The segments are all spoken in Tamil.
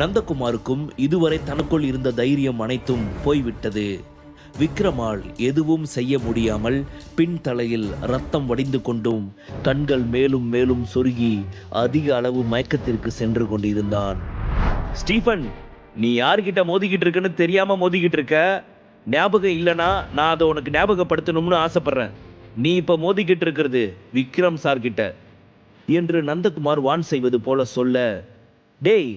நந்தகுமாருக்கும் இதுவரை தனக்குள் இருந்த தைரியம் அனைத்தும் போய்விட்டது. விக்ரமால் எதுவும் செய்ய முடியாமல் பின்தலையில் ரத்தம் வடிந்து கொண்டும் கண்கள் மேலும் மேலும் சொருகி அதிக அளவு மயக்கத்திற்கு சென்று கொண்டிருந்தான். ஸ்டீஃபன் நீ யார்கிட்ட மோதிக்கிட்டு இருக்குன்னு தெரியாம மோதிக்கிட்டு இருக்க? ஞாபகம் இல்லனா நான் அதை உனக்கு ஞாபகப்படுத்தணும்னு ஆசைப்படுறேன். நீ இப்ப மோதிக்கிட்டு இருக்கிறது விக்ரம் சார்கிட்ட. என்று நந்தகுமார் வான் செய்வது போல சொல்ல டேய்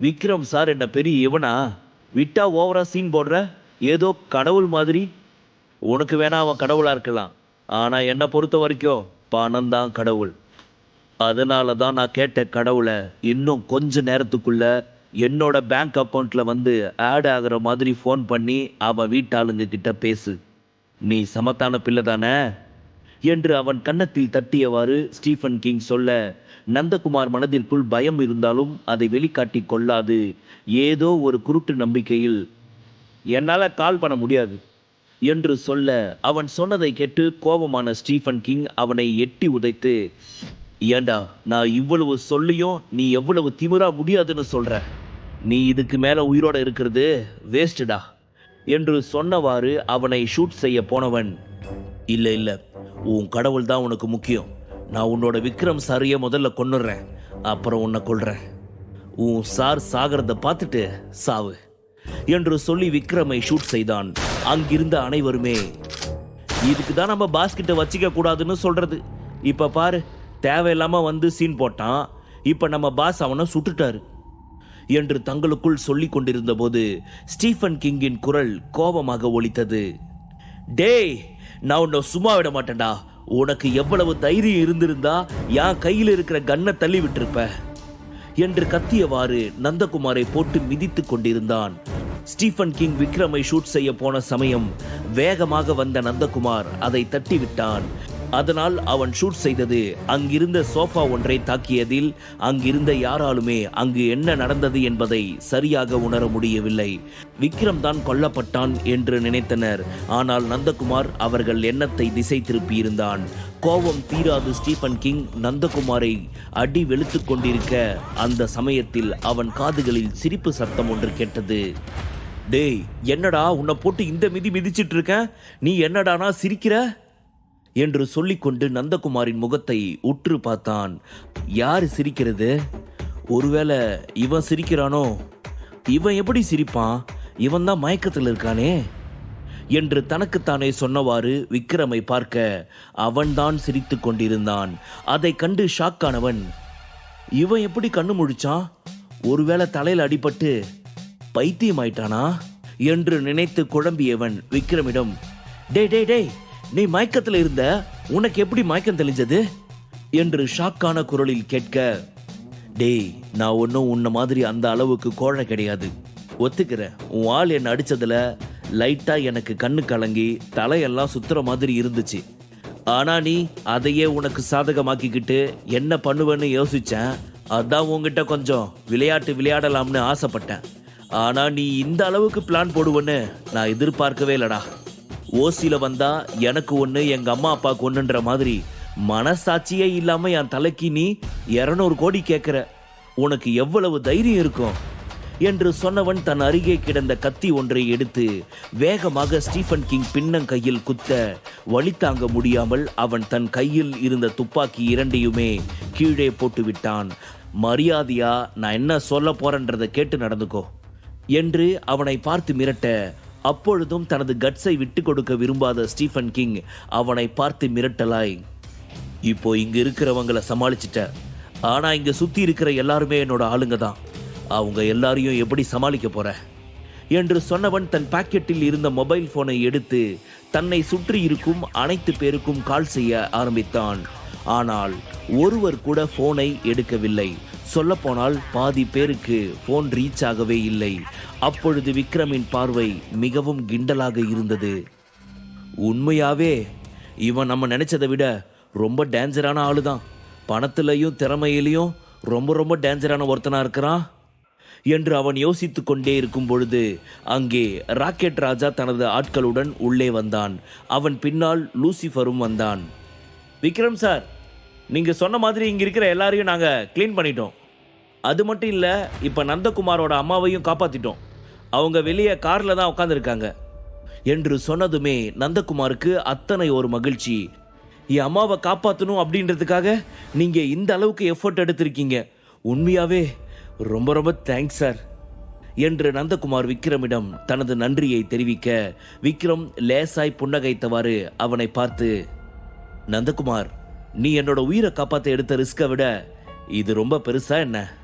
விக்ரம் சார் என்ன பெரிய இவனா? விட்டா ஓவரா சீன் போடுற? ஏதோ கடவுள் மாதிரி. உனக்கு வேணா அவன் கடவுளா இருக்கலாம். ஆனா என்னை பொறுத்த வரைக்கும் பணம் தான் கடவுள். அதனால தான் நான் கேட்ட கடவுளை இன்னும் கொஞ்ச நேரத்துக்குள்ள என்னோட பேங்க் அக்கௌண்ட்ல வந்து ஆட் ஆகுற மாதிரி ஃபோன் பண்ணி அவன் வீட்டாளுங்க கிட்ட பேசு. நீ சமத்தான பிள்ளை தானே? என்று அவன் கன்னத்தில் தட்டியவாறு ஸ்டீஃபன் கிங் சொல்ல நந்தகுமார் மனதிற்குள் பயம் இருந்தாலும் அதை வெளிக்காட்டி கொள்ளாது. ஏதோ ஒரு குருட்டு நம்பிக்கையில் என்னால் கால் பண்ண முடியாது என்று சொல்ல அவன் சொன்னதை கேட்டு கோபமான ஸ்டீஃபன் கிங் அவனை எட்டி உதைத்து ஏண்டா நான் இவ்வளவு சொல்லியும் நீ எவ்வளவு திமிரா முடியாதுன்னு சொல்ற? நீ இதுக்கு மேல உயிரோட இருக்கிறது வேஸ்ட்டுடா என்று சொன்னவாறு அவனை ஷூட் செய்ய போனவன் இல்லை இல்லை உன் கடவுள் தான் உனக்கு முக்கியம். நான் உன்னோட விக்ரம் சாரையே முதல்ல கொண்டுடுறேன் அப்புறம் உன்னை கொள்றேன் உன் சார் சாகிறத பார்த்துட்டு சாவு. என்று சொல்லி விக்ரமை ஷூட் செய்தான். அங்கிருந்த அனைவருமே இதுக்கு தான் நம்ம பாஸ்கிட்ட வச்சிக்க கூடாதுன்னு சொல்றது. இப்ப பாரு தேவையில்லாம வந்து சீன் போட்டான். இப்ப நம்ம பாஸ் அவனை சுட்டுட்டாரு. என்று தங்களுக்குள் சொல்லிக் கொண்டிருந்த போது ஸ்டீஃபன் கிங்கின் குரல் கோபமாக ஒலித்தது. டேய் நான் உன்னை சும்மா விட மாட்டேன்டா. உனக்கு எவ்வளவு தைரியம் இருந்திருந்தா என் கையில் இருக்கிற கன்னை தள்ளி விட்டிருப்ப. என்று கத்தியவாறு நந்தகுமாரை போட்டு மிதித்து கொண்டிருந்தான். ஸ்டீஃபன் கிங் விக்ரமை ஷூட் செய்ய போன சமயம் வேகமாக வந்த நந்தகுமார் அதை தட்டிவிட்டான். அதனால் அவன் ஷூட் செய்தது அங்கிருந்த சோஃபா ஒன்றை தாக்கியதில் அங்கிருந்த யாராலுமே அங்கு என்ன நடந்தது என்பதை சரியாக உணர முடியவில்லை. விக்ரம் தான் கொல்லப்பட்டான் என்று நினைத்தனர். ஆனால் நந்தகுமார் அவர்கள் எண்ணத்தை திசை திருப்பியிருந்தான். கோபம் தீராது ஸ்டீஃபன் கிங் நந்தகுமாரை அடி வெளுத்து கொண்டிருக்க அந்த சமயத்தில் அவன் காதுகளில் சிரிப்பு சத்தம் ஒன்று கேட்டது. டேய் என்னடா உன்னை போட்டு இந்த மிதி மிதிச்சிட்டு இருக்க? நீ என்னடானா சிரிக்கிற? என்று சொல்லிக்கொண்டு நந்தகுமாரின் முகத்தை உற்று பார்த்தான். யார் சிரிக்கிறது? ஒருவேளை இவன் சிரிக்கிறானோ? இவன் எப்படி சிரிப்பான்? இவன் தான் மயக்கத்தில் இருக்கானே? என்று தனக்குத்தானே சொன்னவாறு விக்ரமை பார்க்க அவன்தான் சிரித்து கொண்டிருந்தான். அதை கண்டு ஷாக்கானவன் இவன் எப்படி கண்ணு முழிச்சான்? ஒருவேளை தலையில் அடிபட்டு பைத்தியமாயிட்டானா? என்று நினைத்து குழம்பியவன் விக்ரமிடம் டே டேய் டேய் நீ மயக்கத்தில் இருந்த உனக்கு எப்படி மயக்கம் தெளிஞ்சது? என்று ஷாக்கான குரலில் கேட்க டேய் நான் ஒன்றும் உன்ன மாதிரி அந்த அளவுக்கு கோழை கிடையாது. ஒத்துக்கிறேன் உன் ஆள் என்னை அடிச்சதுல லைட்டா எனக்கு கண்ணு கலங்கி தலையெல்லாம் சுத்துற மாதிரி இருந்துச்சு. ஆனா நீ அதையே உனக்கு சாதகமாக்கிக்கிட்டு என்ன பண்ணுவேன்னு யோசிச்சேன். அதான் உங்ககிட்ட கொஞ்சம் விளையாட்டு விளையாடலாம்னு ஆசைப்பட்டேன். ஆனா நீ இந்த அளவுக்கு பிளான் போடுவேன்னு நான் எதிர்பார்க்கவே இல்லடா. ஓசியில் வந்தா எனக்கு ஒன்று எங்கள் அம்மா அப்பாவுக்கு ஒன்றுன்ற மாதிரி மனசாட்சியே இல்லாமல் என் தலைக்கு நீ இரநூறு கோடி கேட்குற உனக்கு எவ்வளவு தைரியம் இருக்கும்? என்று சொன்னவன் தன் அருகே கிடந்த கத்தி ஒன்றை எடுத்து வேகமாக ஸ்டீஃபன் கிங் பின்னங்கையில் குத்த. வழித்தாங்க தாங்க முடியாமல் அவன் தன் கையில் இருந்த துப்பாக்கி இரண்டையுமே கீழே போட்டு விட்டான். மரியாதையா நான் என்ன சொல்ல போறேன்றதை கேட்டு நடந்துக்கோ என்று அவனை பார்த்து மிரட்ட அப்பொழுதும் தனது கட்ஸை விட்டு கொடுக்க விரும்பாத ஸ்டீஃபன் கிங் அவனை பார்த்து மிரட்டலாய். இப்போ இங்க இருக்கிறவங்களை சமாளிச்சிட்ட. ஆனா இங்க சுத்தி இருக்கிற எல்லாருமே என்னோட ஆளுங்க தான். அவங்க எல்லாரையும் எப்படி சமாளிக்க போற? என்று சொன்னவன் தன் பாக்கெட்டில் இருந்த மொபைல் போனை எடுத்து தன்னை சுற்றி இருக்கும் அனைத்து பேருக்கும் கால் செய்ய ஆரம்பித்தான். ஆனால் ஒருவர் கூட போனை எடுக்கவில்லை. சொல்லப்போனால் பாதி பேருக்கு போன் ரீச் ஆகவே இல்லை. அப்பொழுது விக்ரமின் பார்வை மிகவும் கிண்டலாக இருந்தது. உண்மையாவே இவன் நம்ம நினைச்சதை விட ரொம்ப டேஞ்சரான ஆளு தான் பணத்திலையும் திறமையிலையும் ரொம்ப ரொம்ப டேஞ்சரான ஒருத்தனா இருக்கிறான் என்று அவன் யோசித்து கொண்டே இருக்கும் பொழுது அங்கே ராக்கெட் ராஜா தனது ஆட்களுடன் உள்ளே வந்தான். அவன் பின்னால் லூசிஃபரும் வந்தான். விக்ரம் சார் நீங்கள் சொன்ன மாதிரி இங்கே இருக்கிற எல்லாரையும் நாங்கள் க்ளீன் பண்ணிட்டோம். அது மட்டும் இல்லை இப்போ நந்தகுமாரோட அம்மாவையும் காப்பாற்றிட்டோம் அவங்க வெளியே காரில் தான் உட்காந்துருக்காங்க என்று சொன்னதுமே நந்தகுமாருக்கு அத்தனை ஒரு மகிழ்ச்சி. என் அம்மாவை காப்பாற்றணும் அப்படின்றதுக்காக நீங்கள் இந்த அளவுக்கு எஃபர்ட் எடுத்திருக்கீங்க. உண்மையாவே ரொம்ப ரொம்ப தேங்க்ஸ் சார் என்று நந்தகுமார் விக்ரமிடம் தனது நன்றியை தெரிவிக்க விக்ரம் லேசாய் புன்னகைத்தவாறு அவனை பார்த்து நந்தகுமார் நீ என்னோட உயிரை காப்பாற்ற எடுத்த ரிஸ்கை விட இது ரொம்ப பெருசா என்ன?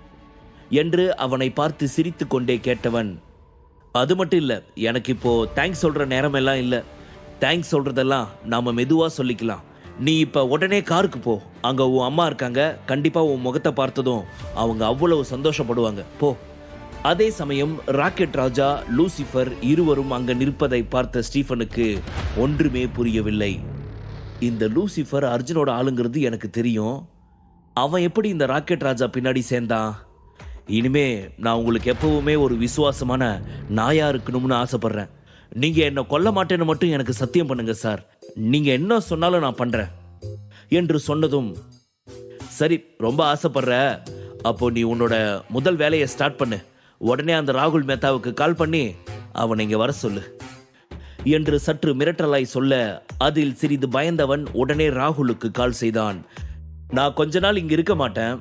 என்று அவனை பார்த்து சிரித்து கொண்டே கேட்டவன் அது மட்டும் இல்லை எனக்கு இப்போ தேங்க்ஸ் சொல்ற நேரமெல்லாம் இல்லை. தேங்க்ஸ் சொல்றதெல்லாம் நாம மெதுவா சொல்லிக்கலாம். நீ இப்ப உடனே காருக்கு போ. அங்க உன் அம்மா இருக்காங்க. கண்டிப்பா உன் முகத்தை பார்த்ததும் அவங்க அவ்வளவு சந்தோஷப்படுவாங்க. போ. அதே சமயம் ராக்கெட் ராஜா லூசிஃபர் இருவரும் அங்க நிற்பதை பார்த்த ஸ்டீஃபனுக்கு ஒன்றுமே புரியவில்லை. இந்த லூசிஃபர் அர்ஜுனோட ஆளுங்கிறது எனக்கு தெரியும். அவன் எப்படி இந்த ராக்கெட் ராஜா பின்னாடி சேர்ந்தான்? இனிமே நான் உங்களுக்கு எப்பவுமே ஒரு விசுவாசமான நாயா இருக்கணும்னு ஆசைப்பட்றேன். நீங்க என்ன கொல்ல மாட்டேன்னு மட்டும் எனக்கு சத்தியம் பண்ணுங்க சார். நீங்க என்ன சொன்னாலும் நான் பண்றேன். என்று சொன்னதும் சரி ரொம்ப ஆசைப்படுற அப்போ நீ உன்னோட முதல் வேலையை ஸ்டார்ட் பண்ணு. உடனே அந்த ராகுல் மேத்தாவுக்கு கால் பண்ணி அவனை இங்க வர சொல்லு. என்று சற்று மிரட்டலாய் சொல்ல அதில் சிறிது பயந்தவன் உடனே ராகுலுக்கு கால் செய்தான். நான் கொஞ்ச நாள் இங்க இருக்க மாட்டேன்.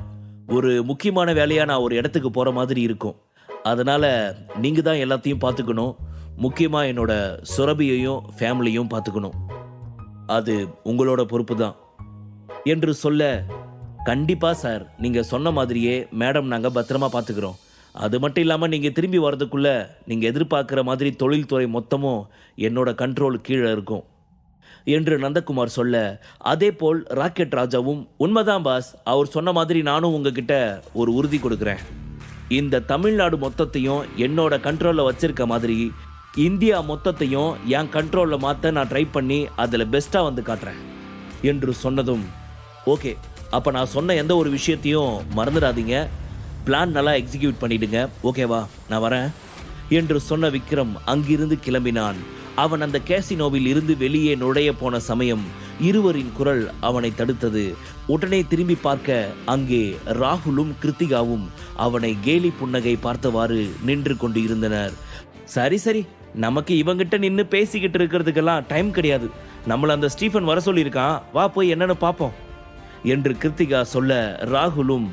ஒரு முக்கியமான வேலையா நான் ஒரு இடத்துக்கு போற மாதிரி இருக்கும். அதனால நீங்க தான் எல்லாத்தையும் பார்த்துக்கணும். முக்கியமா என்னோட சுரபியையும் ஃபேமிலியும் பார்த்துக்கணும். அது உங்களோட பொறுப்பு தான். என்று சொல்ல கண்டிப்பா சார். நீங்க சொன்ன மாதிரியே மேடம் நாங்க பத்திரமா பார்த்துக்கிறோம். அது மட்டும் இல்லாமல் நீங்கள் திரும்பி வரதுக்குள்ளே நீங்கள் எதிர்பார்க்குற மாதிரி தொழில்துறை மொத்தமும் என்னோட கண்ட்ரோல் கீழே இருக்கும். என்று நந்தகுமார் சொல்ல அதே போல் ராக்கெட் ராஜாவும் உண்மைதான் பாஸ் அவர் சொன்ன மாதிரி நானும் உங்ககிட்ட ஒரு உறுதி கொடுக்குறேன். இந்த தமிழ்நாடு மொத்தத்தையும் என்னோட கண்ட்ரோலில் வச்சிருக்க மாதிரி இந்தியா மொத்தத்தையும் என் கண்ட்ரோலில் மாற்ற நான் ட்ரை பண்ணி அதில் பெஸ்ட்டாக வந்து காட்டுறேன். என்று சொன்னதும் ஓகே. அப்போ நான் சொன்ன எந்த ஒரு விஷயத்தையும் மறந்துடாதீங்க. பிளான் நல்லா எக்ஸிக்யூட் பண்ணிடுங்க. ஓகேவா நான் வரேன். என்று சொன்ன விக்ரம் அங்கிருந்து கிளம்பினான். அவன் அந்த கேசினோவில் இருந்து வெளியே நுழைய போன சமயம் இருவரின் குரல் அவனை தடுத்தது. உடனே திரும்பி பார்க்க அங்கே ராகுலும் கிருத்திகாவும் அவனை கேலி புன்னகை பார்த்தவாறு நின்று கொண்டு இருந்தனர் சரி சரி நமக்கு இவங்கிட்ட நின்று பேசிக்கிட்டு இருக்கிறதுக்கெல்லாம் டைம் கிடையாது. நம்மளை அந்த ஸ்டீஃபன் வர சொல்லியிருக்கான். வா போய் என்னன்னு பார்ப்போம் என்று கிருத்திகா சொல்ல ராகுலும்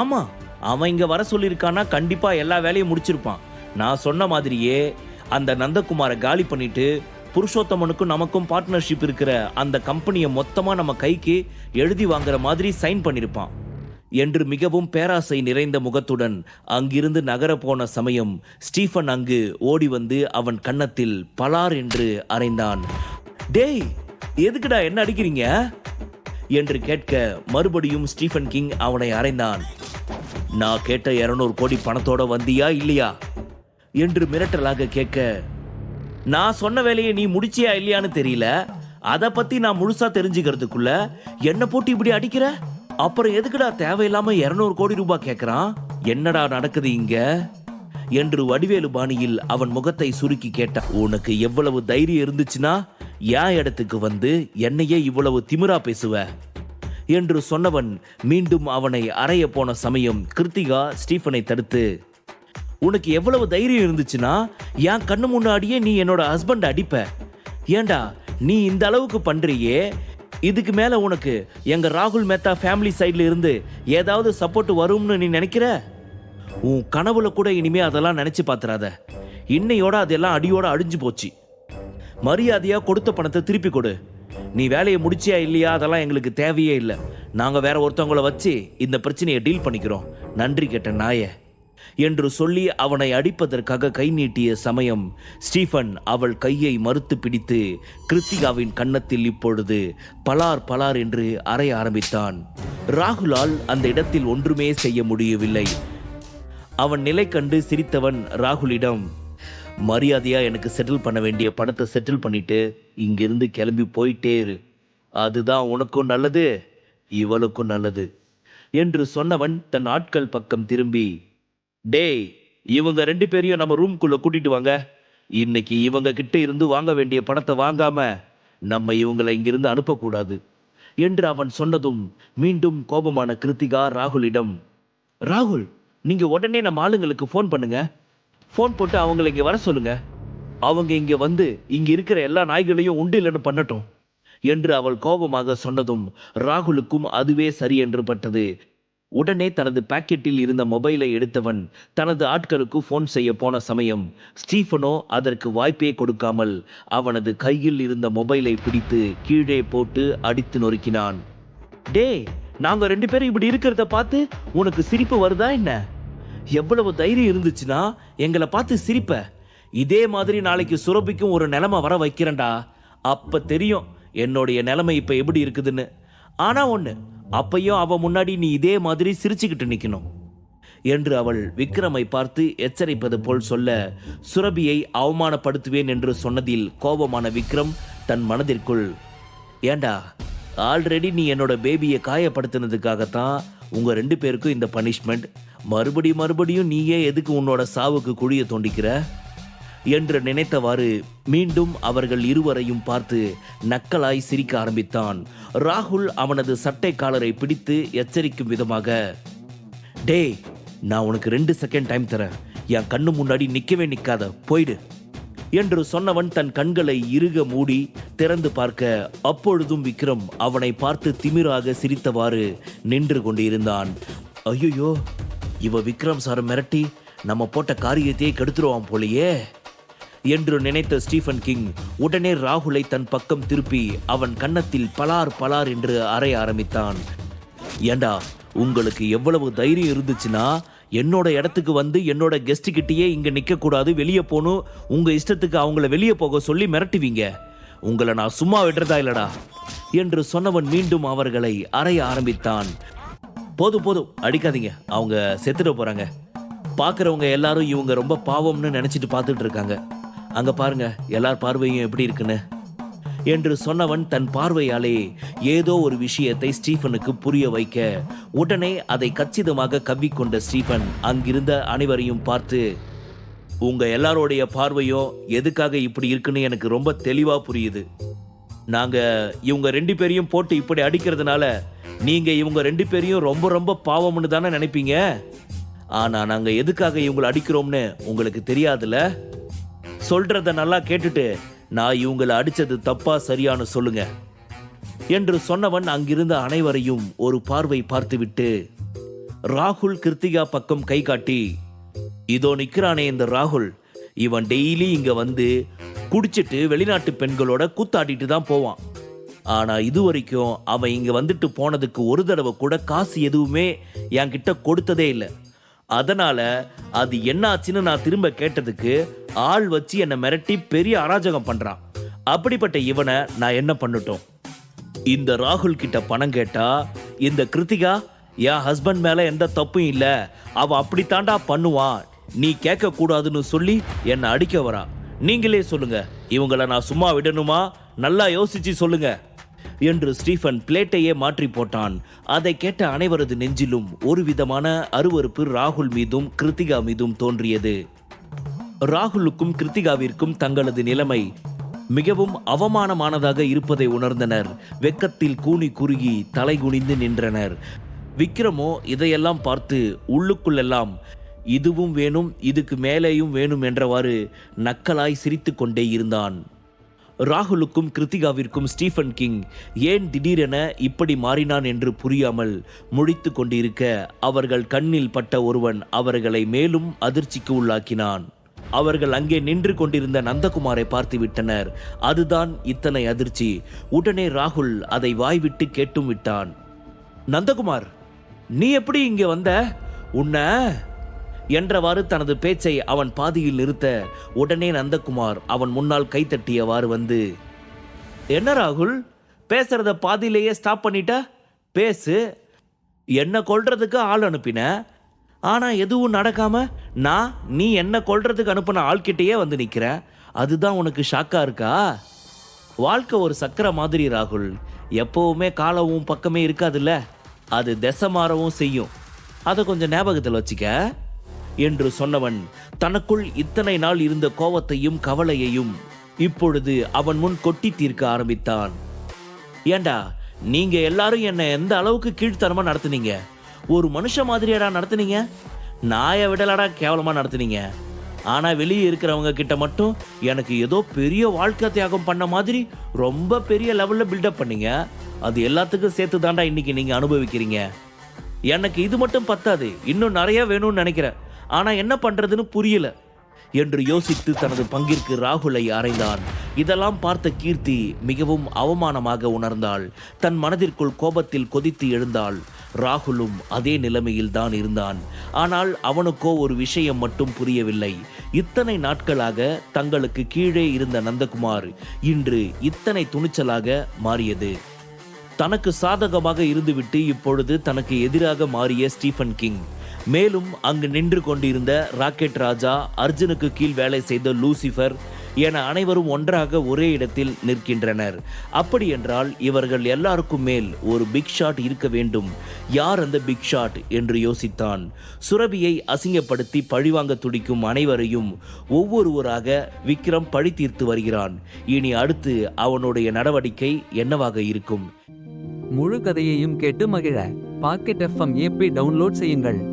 ஆமா அவன் இங்கே வர சொல்லியிருக்கானா கண்டிப்பாக எல்லா வேலையும் முடிச்சிருப்பான். நான் சொன்ன மாதிரியே அந்த நந்தகுமாரை காலி பண்ணிட்டு புருஷோத்தமனுக்கும் நமக்கும் பார்ட்னர்ஷிப் இருக்கிற அந்த கம்பெனியை மொத்தமாக நம்ம கைக்கு எழுதி வாங்குற மாதிரி சைன் பண்ணியிருப்பான் என்று மிகவும் பேராசை நிறைந்த முகத்துடன் அங்கிருந்து நகர போன சமயம் ஸ்டீஃபன் அங்கு ஓடி வந்து அவன் கன்னத்தில் பலார் என்று அறைந்தான். டேய் எதுக்குடா என்ன அடிக்கிறீங்க? என்று கேட்க மறுபடியும் ஸ்டீஃபன் கிங் அவனை அறைந்தான். நான் கேட்ட 200 கோடி பணத்தோட வந்தியா இல்லையா? என்று மிரட்டலாக கேட்க நான் சொன்ன வேலையை நீ முடிச்சியா இல்லையான்னு தெரியல. அதை பத்தி நான் முழுசா தெரிஞ்சுக்கிறதுக்குள்ள என்ன போட்டு இப்படி அடிக்கிற? அப்புறம் எதுக்குடா தேவையில்லாம 200 கோடி ரூபாய் கேட்கறான் என்னடா நடக்குது இங்க? என்று வடிவேலு பாணியில் அவன் முகத்தை சுருக்கி கேட்டான் உனக்கு எவ்வளவு தைரியம் இருந்துச்சுன்னா என் இடத்துக்கு வந்து என்னையே இவ்வளவு திமிரா பேசுவ. என்று சொன்னவன் மீண்டும் அவனை அறைய போன சமயம் கிருத்திகா ஸ்டீஃபனை தடுத்து உனக்கு எவ்வளவு தைரியம் இருந்துச்சுன்னா என் கண்ணு முன்னாடியே நீ என்னோட ஹஸ்பண்ட் அடிப்ப. ஏண்டா நீ இந்த அளவுக்கு பண்றியே? இதுக்கு மேல உனக்கு எங்க ராகுல் மேத்தா ஃபேமிலி சைடில் இருந்து ஏதாவது சப்போர்ட் வரும்னு நீ நினைக்கிற? உன் கனவுல கூட இனிமே அதெல்லாம் நினைச்சு பாத்துறாத. இன்னையோட அதெல்லாம் அடியோட அழிஞ்சு போச்சு. மரியாதையா கொடுத்த பணத்தை திருப்பி கொடு. நீ வேலையை முடிச்சியா இல்லையா? அதெல்லாம் எங்களுக்கு தேவையே இல்லை. நாங்கள் வேற ஒருத்தவங்கள வச்சு இந்த பிரச்சனையை டீல் பண்ணிக்கிறோம். நன்றி கேட்ட நாய. என்று சொல்லி அவனை அடிப்பதற்காக கை நீட்டிய சமயம் ஸ்டீஃபன் அவள் கையை மறுத்து பிடித்து கிருத்திகாவின் கன்னத்தில் இப்பொழுது பலார் பலார் என்று அறைய ஆரம்பித்தான். ராகுலால் அந்த இடத்தில் ஒன்றுமே செய்ய முடியவில்லை. அவன் நிலை கண்டு சிரித்தவன் ராகுலிடம் மரியாதையாக எனக்கு செட்டில் பண்ண வேண்டிய பணத்தை செட்டில் பண்ணிட்டு இங்கிருந்து கிளம்பி போயிட்டே இரு. அதுதான் உனக்கும் நல்லது இவளுக்கும் நல்லது என்று சொன்னவன் தன் ஆட்கள் பக்கம் திரும்பி டேய் இவங்க ரெண்டு பேரையும் நம்ம ரூம்குள்ளே கூட்டிட்டு வாங்க. இன்னைக்கு இவங்க கிட்ட இருந்து வாங்க வேண்டிய பணத்தை வாங்காம நம்ம இவங்களை இங்கிருந்து அனுப்பக்கூடாது என்று அவன் சொன்னதும் மீண்டும் கோபமான கிருத்திகா ராகுலிடம் ராகுல் நீங்க உடனே நம்ம ஆளுங்களுக்கு ஃபோன் பண்ணுங்க. ஃபோன் போட்டு அவங்களை இங்கே வர சொல்லுங்க. அவங்க இங்கே வந்து இங்கே இருக்கிற எல்லா நாய்களையும் உண்டு இல்லைன்னு பண்ணட்டும் என்று அவள் கோபமாக சொன்னதும் ராகுலுக்கும் அதுவே சரி என்று பட்டது. உடனே தனது பாக்கெட்டில் இருந்த மொபைலை எடுத்தவன் தனது ஆட்களுக்கு ஃபோன் செய்ய போன சமயம் ஸ்டீஃபனோ அதற்கு வாய்ப்பே கொடுக்காமல் அவனது கையில் இருந்த மொபைலை பிடித்து கீழே போட்டு அடித்து நொறுக்கினான். டேய் நாங்கள் ரெண்டு பேரும் இப்படி இருக்கிறத பார்த்து உனக்கு சிரிப்பு வருதா என்ன? எவ்வளவு தைரியம் இருந்துச்சுன்னா எங்களை பார்த்து சிரிப்ப. இதே மாதிரி நாளைக்கு சுரபிக்கும் ஒரு நிலைமை வர வைக்கிறேன்டா. அப்ப தெரியும் என்னுடைய நிலைமை இப்ப எப்படி இருக்குதுன்னு. ஆனா ஒண்ணு அப்பையும் அவ முன்னாடி நீ இதே மாதிரி சிரிச்சுக்கிட்டு நிக்கணும். என்று அவள் விக்ரமை பார்த்து எச்சரிப்பது போல் சொல்ல சுரபியை அவமானப்படுத்துவேன் என்று சொன்னதில் கோபமான விக்ரம் தன் மனதிற்குள் ஏண்டா ஆல்ரெடி நீ என்னோட பேபியை காயப்படுத்தினதுக்காகத்தான் உங்க ரெண்டு பேருக்கும் இந்த பனிஷ்மெண்ட் மறுபடி மறுபடியும் நீயே எதுக்கு உன்னோட சாவுக்கு குழியை தோண்டிக்கிற? என்று நினைத்தவாறு மீண்டும் அவர்கள் இருவரையும் பார்த்து நக்கலாய் சிரிக்க ஆரம்பித்தான். ராகுல் அவனது சட்டை காலரை பிடித்து எச்சரிக்கும் விதமாக டேய் நான் உனக்கு ரெண்டு செகண்ட் டைம் தரேன். என் கண்ணு முன்னாடி நிற்கவே நிற்காத போயிடு. என்று சொன்னவன் தன் கண்களை இறுக மூடி திறந்து பார்க்க அப்பொழுதும் விக்ரம் அவனை பார்த்து திமிராக சிரித்தவாறு நின்று கொண்டிருந்தான். ஐயோ இவ விக்ரம் சார் மிரட்டி நம்ம போட்ட காரியத்தையே கெடுத்துருவான் போலயே. என்று நினைத்த ஸ்டீஃபன் கிங் உடனே ராகுலை தன் பக்கம் திருப்பி அவன் கன்னத்தில் பலார் பலார் என்று அறைய ஆரம்பித்தான். ஏண்டா உங்களுக்கு எவ்வளவு தைரியம் இருந்துச்சுன்னா என்னோட இடத்துக்கு வந்து என்னோட கெஸ்ட் கிட்டேயே இங்க நிக்க கூடாது வெளியே போகணும் உங்க இஷ்டத்துக்கு அவங்கள வெளியே போக சொல்லி மிரட்டுவீங்க. உங்களை நான் சும்மா விடுறதா இல்லடா? என்று சொன்னவன் மீண்டும் அவர்களை அறைய ஆரம்பித்தான். போதும் போதும். அடிக்காதீங்க. அவங்க செத்துட போறாங்க. பார்க்குறவங்க எல்லாரும் இவங்க ரொம்ப பாவம்னு நினைச்சிட்டு பார்த்துட்டு இருக்காங்க. அங்க பாருங்க எல்லார் பார்வையும் எப்படி இருக்குன்னு. என்று சொன்னவன் தன் பார்வையாலே ஏதோ ஒரு விஷயத்தை ஸ்டீஃபனுக்கு புரிய வைக்க உடனே அதை கச்சிதமாக கவ்விக்கொண்ட ஸ்டீஃபன் அங்கிருந்த அனைவரையும் பார்த்து உங்க எல்லாரோடைய பார்வையும் எதுக்காக இப்படி இருக்குன்னு எனக்கு ரொம்ப தெளிவா புரியுது. நாங்க இவங்க ரெண்டு பேரையும் போட்டு இப்படி அடிக்கிறதுனால நீங்க இவங்க ரெண்டு பேரையும் ரொம்ப ரொம்ப பாவம்னு தானே நினைப்பீங்க? ஆனா நாங்க எதுக்காக இவங்களை அடிக்கிறோம்னு உங்களுக்கு தெரியாதுல்ல? சொல்றத நல்லா கேட்டுட்டு நான் இவங்களை அடிச்சது தப்பா சரியானு சொல்லுங்க. என்று சொன்னவன் அங்கிருந்த அனைவரையும் ஒரு பார்வை பார்த்துவிட்டு ராகுல் கிருத்திகா பக்கம் கை காட்டி இதோ நிக்கிறானே இந்த ராகுல். இவன் டெய்லி இங்க வந்து குடிச்சிட்டு வெளிநாட்டு பெண்களோட கூத்தாடிட்டு தான் போவான். ஆனால் இது வரைக்கும் அவன் இங்கே வந்துட்டு போனதுக்கு ஒரு தடவை கூட காசு எதுவுமே என்கிட்ட கொடுத்ததே இல்லை. அதனால் அது என்னாச்சுன்னு நான் திரும்ப கேட்டதுக்கு ஆள் வச்சு என்னை மிரட்டி பெரிய அராஜகம் பண்ணுறான் அப்படிப்பட்ட இவனை நான் என்ன பண்ணட்டும்? இந்த ராகுல் கிட்ட பணம் கேட்டா இந்த கிருத்திகா என் ஹஸ்பண்ட் மேல எந்த தப்பும் இல்ல. அவ அப்படித்தாண்டா பண்ணுவான். நீ கேட்க கூடாதுன்னு சொல்லி என்னை அடிக்க வரா. நீங்களே சொல்லுங்க. இவங்கள நான் சும்மா விடணுமா? நல்லா யோசிச்சு சொல்லுங்க. என்று ஸ்டீஃபன் பிளேட்டையே மாற்றி போட்டான். அதை கேட்ட அனைவரது நெஞ்சிலும் ஒரு விதமான அருவருப்பு ராகுல் மீதும் கிருத்திகா மீதும் தோன்றியது. ராகுலுக்கும் கிருத்திகாவிற்கும் தங்களது நிலைமை மிகவும் அவமானமானதாக இருப்பதை உணர்ந்தனர். வெக்கத்தில் கூனி குறுகி தலைகுனிந்து நின்றனர். விக்ரமோ இதையெல்லாம் பார்த்து உள்ளுக்குள்ளெல்லாம் இதுவும் வேணும் இதுக்கு மேலேயும் வேணும் என்றவாறு நக்கலாய் சிரித்து கொண்டே இருந்தான். ராகுலுக்கும் கிருத்திகாவிற்கும் ஸ்டீஃபன் கிங் ஏன் திடீரென இப்படி மாறினான் என்று புரியாமல் முழித்து கொண்டிருக்க அவர்கள் கண்ணில் பட்ட ஒருவன் அவர்களை மேலும் அதிர்ச்சிக்கு உள்ளாக்கினான். அவர்கள் அங்கே நின்று கொண்டிருந்த நந்தகுமாரை பார்த்து விட்டனர் அதுதான் இத்தனை அதிர்ச்சி. உடனே ராகுல் அதை வாய்விட்டு கேட்டும் விட்டான். நந்தகுமார் நீ எப்படி இங்கே வந்த? உன்னை என்றவாறு தனது பேச்சை அவன் பாதியில் நிறுத்த உடனே நந்தகுமார் அவன் முன்னால் கைத்தட்டியவாறு வந்து என்ன ராகுல்? பேசுறத பாதியிலேயே ஸ்டாப் பண்ணிட்ட? பேசு. என்ன கொல்றதுக்கு ஆள் அனுப்பின? ஆனா எதுவும் நடக்காம நான் நீ என்ன கொல்றதுக்கு அனுப்பின ஆள்கிட்டயே வந்து நிற்கிறேன் அதுதான் உனக்கு ஷாக்கா இருக்கா? வாழ்க்கை ஒரு சக்கர மாதிரி ராகுல். எப்பவுமே காலவும் பக்கமே இருக்காதுல்ல? அது திசை மாறவும் செய்யும். அதை கொஞ்சம் ஞாபகத்தில் வச்சுக்க. என்று சொன்னவன் தனக்குள் இத்தனை நாள் இருந்த கோவத்தையும் கவலையையும் இப்பொழுது அவன் முன் கொட்டி தீர்க்க ஆரம்பித்தான். ஏண்டா நீங்க எல்லாரும் என்னை எந்த அளவுக்கு கீழ்த்தரமா நடத்துனீங்க? ஒரு மனுஷன் மாதிரியாடா நடத்துனீங்க? நாயை விடலடா கேவலமாக நடத்துனீங்க. ஆனால் வெளியே இருக்கிறவங்க கிட்ட மட்டும் எனக்கு ஏதோ பெரிய வாழ்க்கை தியாகம் பண்ண மாதிரி ரொம்ப பெரிய லெவலில் பில்டப் பண்ணீங்க. அது எல்லாத்துக்கும் சேர்த்து தாண்டா இன்னைக்கு நீங்கள் அனுபவிக்கிறீங்க. எனக்கு இது மட்டும் பத்தாது. இன்னும் நிறைய வேணும்னு நினைக்கிறேன். ஆனால் என்ன பண்ணுறதுன்னு புரியல. என்று யோசித்து தனது பங்கிற்கு ராகுலை அறைந்தான். இதெல்லாம் பார்த்த கீர்த்தி மிகவும் அவமானமாக உணர்ந்தாள். தன் மனதிற்குள் கோபத்தில் கொதித்து எழுந்தாள். ராகுலும் அதே நிலைமையில் தான் இருந்தான். ஆனால் அவனுக்கோ ஒரு விஷயம் மட்டும் புரியவில்லை. இத்தனை நாட்களாக தங்களுக்கு கீழே இருந்த நந்தகுமார் இன்று இத்தனை துணிச்சலாக மாறியது. தனக்கு சாதகமாக இருந்துவிட்டு இப்பொழுது தனக்கு எதிராக மாறிய ஸ்டீஃபன் கிங். மேலும் அங்கு நின்று கொண்டிருந்த ராக்கெட் ராஜா அர்ஜுனுக்கு கீழ் வேலை செய்த லூசிஃபர் என அனைவரும் ஒன்றாக ஒரே இடத்தில் நிற்கின்றனர். அப்படி என்றால் இவர்கள் எல்லாருக்கும் மேல் ஒரு பிக் ஷாட் இருக்க வேண்டும். யார் அந்த பிக் ஷாட் என்று யோசித்தான். சுரபியை அசிங்கப்படுத்தி பழிவாங்க துடிக்கும் அனைவரையும் ஒவ்வொருவராக விக்ரம் பழி தீர்த்து வருகிறான். இனி அடுத்து அவனுடைய நடவடிக்கை என்னவாக இருக்கும்? முழு கதையையும் கேட்டு மகிழ. பாக்கெட் எஃப்எம் ஏபி டவுன்லோட் செய்யுங்கள்.